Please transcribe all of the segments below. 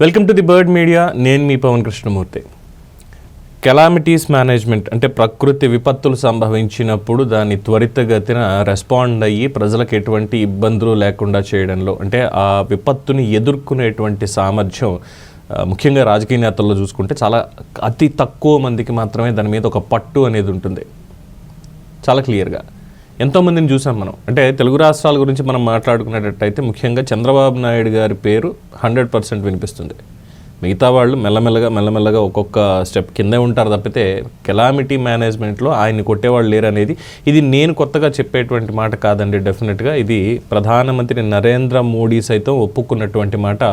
Welcome to the bird media. నేను మీ Pavan Krishnamurthy. Calamities management అంటే ప్రకృతి విపత్తులు సంభవించినప్పుడు దాన్ని త్వరితగతిన రెస్పాండ్ అయ్యి ప్రజలకు ఎటువంటి ఇబ్బందులు లేకుండా చేయడంలో అంటే ఆ విపత్తుని ఎదుర్కొనేటువంటి సామర్థ్యం ముఖ్యంగా రాజకీయ నేతల్లో చూసుకుంటే చాలా అతి తక్కువ మందికి మాత్రమే దాని మీద ఒక పట్టు అనేది ఉంటుంది. చాలా క్లియర్గా. ఎంతోమందిని చూసాం మనం. అంటే తెలుగు రాష్ట్రాల గురించి మనం మాట్లాడుకునేటట్టయితే ముఖ్యంగా చంద్రబాబు నాయుడు గారి పేరు హండ్రెడ్ పర్సెంట్ వినిపిస్తుంది. మిగతా వాళ్ళు మెల్లమెల్లగా మెల్లమెల్లగా ఒక్కొక్క స్టెప్ కిందే ఉంటారు తప్పితే కెలామిటీ మేనేజ్మెంట్లో ఆయన్ని కొట్టేవాళ్ళు లేరు అనేది ఇది నేను కొత్తగా చెప్పేటువంటి మాట కాదండి డెఫినెట్గా. ఇది ప్రధానమంత్రి నరేంద్ర మోడీ సైతం ఒప్పుకున్నటువంటి మాట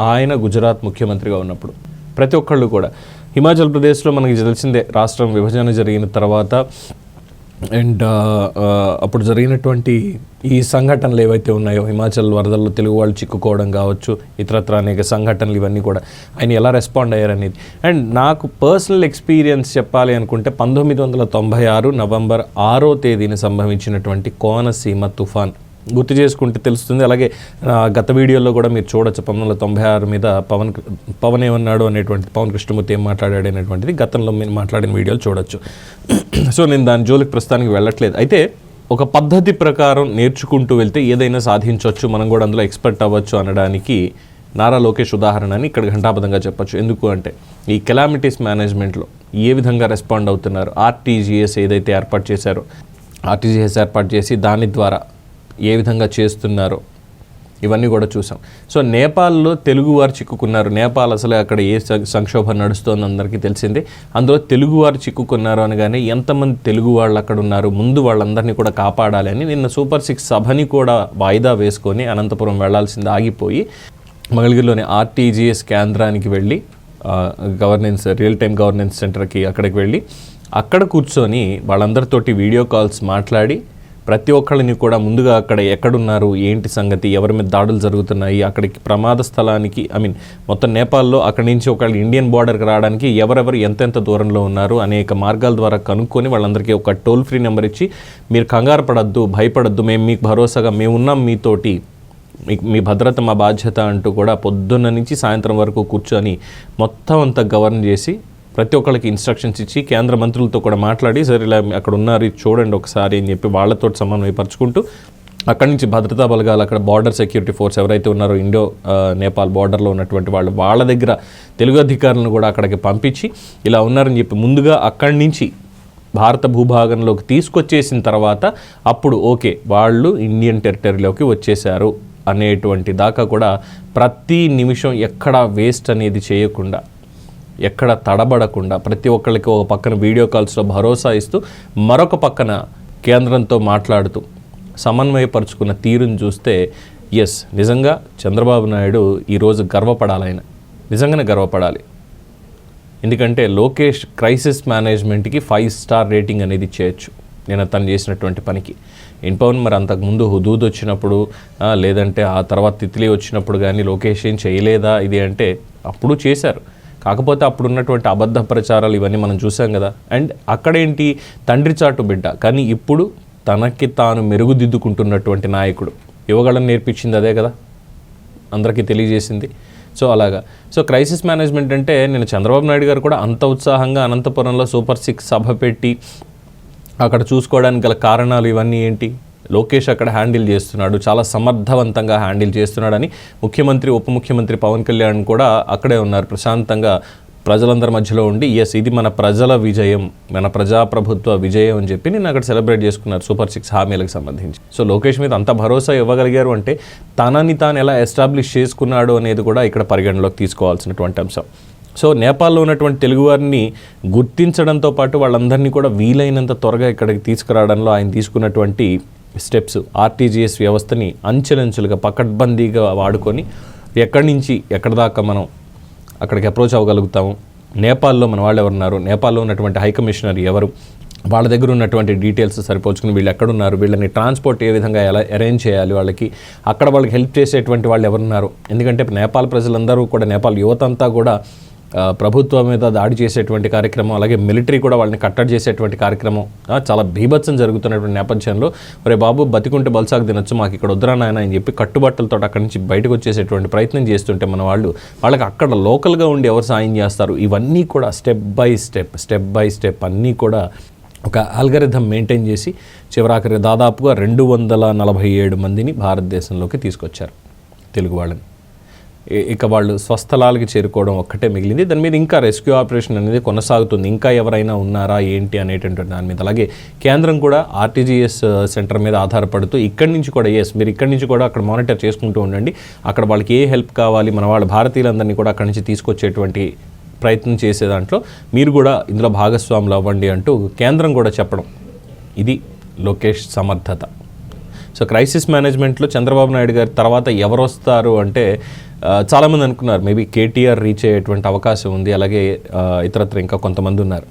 ఆయన గుజరాత్ ముఖ్యమంత్రిగా ఉన్నప్పుడు. ప్రతి ఒక్కళ్ళు కూడా. హిమాచల్ ప్రదేశ్లో మనకి తెలిసిందే రాష్ట్రం విభజన జరిగిన తర్వాత అండ్ అప్పుడు జరిగినటువంటి ఈ సంఘటనలు ఏవైతే ఉన్నాయో హిమాచల్ వరదల్లో తెలుగు వాళ్ళు చిక్కుకోవడం కావచ్చు ఇతరత్ర అనేక సంఘటనలు ఇవన్నీ కూడా ఆయన ఎలా రెస్పాండ్ అయ్యారనేది. అండ్ నాకు పర్సనల్ ఎక్స్పీరియన్స్ చెప్పాలి అనుకుంటే పంతొమ్మిది వందల తొంభై ఆరు నవంబర్ ఆరో తేదీన సంభవించినటువంటి కోనసీమ తుఫాన్. గుర్తు చేసుకుంటే తెలుస్తుంది. అలాగే గత వీడియోలో కూడా మీరు చూడొచ్చు పంతొమ్మిది వందల తొంభై ఆరు మీద పవన్ పవన్ ఏమన్నాడు అనేటువంటి పవన్ కృష్ణమూర్తి ఏం మాట్లాడాడు అనేటువంటిది గతంలో మీరు మాట్లాడిన వీడియోలు చూడొచ్చు. సో నేను దాని జోలికి ప్రస్తుతానికి వెళ్ళట్లేదు. అయితే ఒక పద్ధతి ప్రకారం నేర్చుకుంటూ వెళ్తే ఏదైనా సాధించవచ్చు మనం కూడా అందులో ఎక్స్పర్ట్ అవ్వచ్చు అనడానికి నారా లోకేష్ ఉదాహరణ అని ఇక్కడ ఘంటాబద్ధంగా చెప్పచ్చు. ఎందుకు అంటే ఈ కెలామిటీస్ మేనేజ్మెంట్లో ఏ విధంగా రెస్పాండ్ అవుతున్నారు ఆర్టీజీఎస్ ఏదైతే ఏర్పాటు చేశారో ఆర్టీజీఎస్ ఏర్పాటు చేసి దాని ద్వారా ఏ విధంగా చేస్తున్నారో. ఇవన్నీ కూడా చూసాం. సో నేపాల్లో తెలుగువారు చిక్కుకున్నారు. నేపాల్ అసలు అక్కడ ఏ సంక్షోభం నడుస్తోందో అందరికీ తెలిసిందే. అందులో తెలుగువారు చిక్కుకున్నారు అనగానే ఎంతమంది తెలుగు వాళ్ళు అక్కడ ఉన్నారు ముందు వాళ్ళందరినీ కూడా కాపాడాలి అని నిన్న సూపర్ సిక్స్ సభని కూడా వాయిదా వేసుకొని అనంతపురం వెళ్ళాల్సింది ఆగిపోయి మంగళగిరిలోని ఆర్టీజీఎస్ కేంద్రానికి వెళ్ళి గవర్నెన్స్ రియల్ టైం గవర్నెన్స్ సెంటర్కి అక్కడికి వెళ్ళి అక్కడ కూర్చొని వాళ్ళందరితోటి వీడియో కాల్స్ మాట్లాడి ప్రతి ఒక్కళ్ళని కూడా ముందుగా అక్కడ ఎక్కడున్నారు ఏంటి సంగతి ఎవరి మీద దాడులు జరుగుతున్నాయి అక్కడికి ప్రమాద స్థలానికి ఐ మీన్ మొత్తం నేపాల్లో అక్కడి నుంచి ఒకళ్ళు ఇండియన్ బార్డర్కి రావడానికి ఎవరెవరు ఎంతెంత దూరంలో ఉన్నారు అనేక మార్గాల ద్వారా కనుక్కొని వాళ్ళందరికీ ఒక టోల్ ఫ్రీ నెంబర్ ఇచ్చి మీరు కంగారు పడద్దు భయపడద్దు మేము మీకు భరోసాగా మేము ఉన్నాం మీతోటి మీ మీ భద్రత మా బాధ్యత అంటూ కూడా పొద్దున్న నుంచి సాయంత్రం వరకు కూర్చొని మొత్తం అంతా గవర్న్ చేసి ప్రతి ఒక్కరికి ఇన్స్ట్రక్షన్స్ ఇచ్చి కేంద్ర మంత్రులతో కూడా మాట్లాడి సరే ఇలా అక్కడ ఉన్నారు ఇది చూడండి ఒకసారి అని చెప్పి వాళ్ళతో సమన్వయపరుచుకుంటూ అక్కడి నుంచి భద్రతా బలగాలు అక్కడ బార్డర్ సెక్యూరిటీ ఫోర్స్ ఎవరైతే ఉన్నారో ఇండో నేపాల్ బార్డర్లో ఉన్నటువంటి వాళ్ళు వాళ్ళ దగ్గర తెలుగు అధికారులను కూడా అక్కడికి పంపించి ఇలా ఉన్నారని చెప్పి ముందుగా అక్కడి నుంచి భారత భూభాగంలోకి తీసుకొచ్చేసిన తర్వాత అప్పుడు ఓకే వాళ్ళు ఇండియన్ టెరిటరీలోకి వచ్చేసారు అనేటువంటి దాకా కూడా ప్రతి నిమిషం ఎక్కడ వేస్ట్ అనేది చేయకుండా ఎక్కడ తడబడకుండా ప్రతి ఒక్కరికి ఒక పక్కన వీడియో కాల్స్లో భరోసా ఇస్తూ మరొక పక్కన కేంద్రంతో మాట్లాడుతూ సమన్వయపరుచుకున్న తీరును చూస్తే ఎస్ నిజంగా చంద్రబాబు నాయుడు ఈరోజు గర్వపడాలి ఆయన నిజంగానే గర్వపడాలి. ఎందుకంటే లోకేష్ క్రైసిస్ మేనేజ్మెంట్కి ఫైవ్ స్టార్ రేటింగ్ అనేది చేయొచ్చు. నేను తను చేసినటువంటి పనికి. ఇన్పవన్ మరి అంతకుముందు హుదూద్ వచ్చినప్పుడు లేదంటే ఆ తర్వాత తిత్లీ వచ్చినప్పుడు కానీ లోకేష్ ఏం చేయలేదా ఇది అంటే అప్పుడు చేశారు. కాకపోతే అప్పుడు ఉన్నటువంటి అబద్ధ ప్రచారాలు ఇవన్నీ మనం చూసాం కదా. అండ్ అక్కడేంటి? తండ్రి చాటు బిడ్డ. కానీ ఇప్పుడు తనకి తాను మెరుగుదిద్దుకుంటున్నటువంటి నాయకుడు. యువగళం నేర్పించింది అదే కదా? అందరికీ తెలియజేసింది. సో అలాగా. సో క్రైసిస్ మేనేజ్మెంట్ అంటే నేను చంద్రబాబు నాయుడు గారు కూడా అంత ఉత్సాహంగా అనంతపురంలో సూపర్ సిక్స్ సభ పెట్టి అక్కడ చూసుకోవడానికి గల కారణాలు ఇవన్నీ ఏంటి? లోకేష్ అక్కడ హ్యాండిల్ చేస్తున్నాడు చాలా సమర్థవంతంగా హ్యాండిల్ చేస్తున్నాడని ముఖ్యమంత్రి ఉప ముఖ్యమంత్రి పవన్ కళ్యాణ్ కూడా అక్కడే ఉన్నారు ప్రశాంతంగా ప్రజలందరి మధ్యలో ఉండి ఎస్ ఇది మన ప్రజల విజయం మన ప్రజాప్రభుత్వ విజయం అని చెప్పి నేను అక్కడ సెలబ్రేట్ చేసుకున్నారు సూపర్ సిక్స్ హామీలకు సంబంధించి. సో లోకేష్ మీద అంత భరోసా ఇవ్వగలిగారు అంటే తనని తాను ఎలా ఎస్టాబ్లిష్ చేసుకున్నాడు అనేది కూడా ఇక్కడ పరిగణలోకి తీసుకోవాల్సినటువంటి అంశం. సో నేపాల్లో ఉన్నటువంటి తెలుగువారిని గుర్తించడంతో పాటు వాళ్ళందరినీ కూడా వీలైనంత త్వరగా ఇక్కడికి తీసుకురావడంలో ఆయన తీసుకున్నటువంటి స్టెప్స్ ఆర్టీజీఎస్ వ్యవస్థని అంచెలంచెలుగా పకడ్బందీగా వాడుకొని ఎక్కడి నుంచి ఎక్కడి దాకా మనం అక్కడికి అప్రోచ్ అవ్వగలుగుతాము? నేపాల్లో మన వాళ్ళు ఎవరున్నారు? నేపాల్లో ఉన్నటువంటి హై కమిషనర్ ఎవరు? వాళ్ళ దగ్గర ఉన్నటువంటి డీటెయిల్స్ సరిపోల్చుకుని వీళ్ళు ఎక్కడున్నారు? వీళ్ళని ట్రాన్స్పోర్ట్ ఏ విధంగా ఎలా అరేంజ్ చేయాలి వాళ్ళకి? అక్కడ వాళ్ళకి హెల్ప్ చేసేటువంటి వాళ్ళు ఎవరున్నారు? ఎందుకంటే నేపాల్ ప్రజలందరూ కూడా నేపాల్ యువత అంతా కూడా ప్రభుత్వం మీద దాడి చేసేటువంటి కార్యక్రమం అలాగే మిలిటరీ కూడా వాళ్ళని కట్టడి చేసేటువంటి కార్యక్రమం చాలా బీభత్సం జరుగుతున్నటువంటి నేపథ్యంలో ఒరే బాబు బతికుంటే బల్సాకు తినొచ్చు మాకు ఇక్కడ వద్దురా నాయన అని చెప్పి కట్టుబట్టలతో అక్కడి నుంచి బయటకు వచ్చేసేటువంటి ప్రయత్నం చేస్తుంటే మన వాళ్ళు వాళ్ళకి అక్కడ లోకల్గా ఉండి ఎవరు సాయం చేస్తారు? ఇవన్నీ కూడా step by step step by step అన్నీ కూడా ఒక ఆల్గరిథం మెయింటైన్ చేసి చివరాఖరి దాదాపుగా రెండు వందల నలభై ఏడు మందిని భారతదేశంలోకి తీసుకొచ్చారు తెలుగు వాళ్ళని. ఇక వాళ్ళు స్వస్థలాలకి చేరుకోవడం ఒక్కటే మిగిలింది. దాని మీద ఇంకా రెస్క్యూ ఆపరేషన్ అనేది కొనసాగుతుంది. ఇంకా ఎవరైనా ఉన్నారా ఏంటి అనేటటువంటి దాని మీద. అలాగే కేంద్రం కూడా ఆర్టీజీఎస్ సెంటర్ మీద ఆధారపడుతూ ఇక్కడి నుంచి కూడా ఎస్ మీరు ఇక్కడి నుంచి కూడా అక్కడ మానిటర్ చేసుకుంటూ ఉండండి. అక్కడ వాళ్ళకి ఏ హెల్ప్ కావాలి మన వాళ్ళ భారతీయులందరినీ కూడా అక్కడి నుంచి తీసుకొచ్చేటువంటి ప్రయత్నం చేసే దాంట్లో మీరు కూడా ఇందులో భాగస్వాములు అవ్వండి అంటూ కేంద్రం కూడా చెప్పడం. ఇది లోకేష్ సమర్థత. సో క్రైసిస్ మేనేజ్మెంట్లో చంద్రబాబు నాయుడు గారి తర్వాత ఎవరు వస్తారు అంటే చాలామంది అనుకున్నారు. మేబీ కేటీఆర్ రీచ్ అయ్యేటువంటి అవకాశం ఉంది. అలాగే ఇతరత్ర ఇంకా కొంతమంది ఉన్నారు.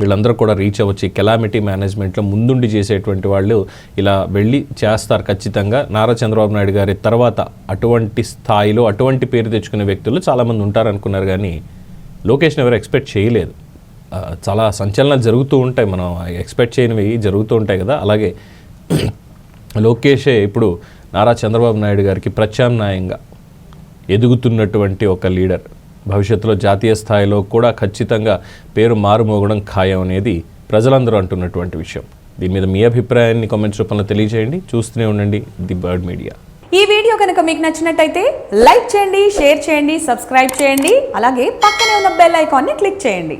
వీళ్ళందరూ కూడా రీచ్ అవ్వచ్చు. కెలామిటీ మేనేజ్మెంట్లో ముందుండి చేసేటువంటి వాళ్ళు ఇలా వెళ్ళి చేస్తారు ఖచ్చితంగా. నారా చంద్రబాబు నాయుడు గారి తర్వాత అటువంటి స్థాయిలో అటువంటి పేరు తెచ్చుకునే వ్యక్తులు చాలామంది ఉంటారు అనుకున్నారు కానీ లోకేష్ని ఎవరు ఎక్స్పెక్ట్ చేయలేదు. చాలా సంచలనాలు జరుగుతూ ఉంటాయి. మనం ఎక్స్పెక్ట్ చేయనివి జరుగుతూ ఉంటాయి కదా. అలాగే లోకేషే ఇప్పుడు నారా చంద్రబాబు నాయుడు గారికి ప్రత్యామ్నాయంగా ఎదుగుతున్నటువంటి ఒక లీడర్. భవిష్యత్తులో జాతీయ స్థాయిలో కూడా ఖచ్చితంగా పేరు మారుమోగడం ఖాయం అనేది ప్రజలందరూ అంటున్నటువంటి విషయం. దీని మీద మీ అభిప్రాయాన్ని కామెంట్స్ రూపంలో తెలియజేయండి. చూస్తూనే ఉండండి ది బర్డ్ మీడియా. ఈ వీడియో కనుక మీకు నచ్చినట్టయితే లైక్ చేయండి షేర్ చేయండి సబ్స్క్రైబ్ చేయండి అలాగే పక్కనే ఉన్న బెల్ ఐకాన్ని క్లిక్ చేయండి.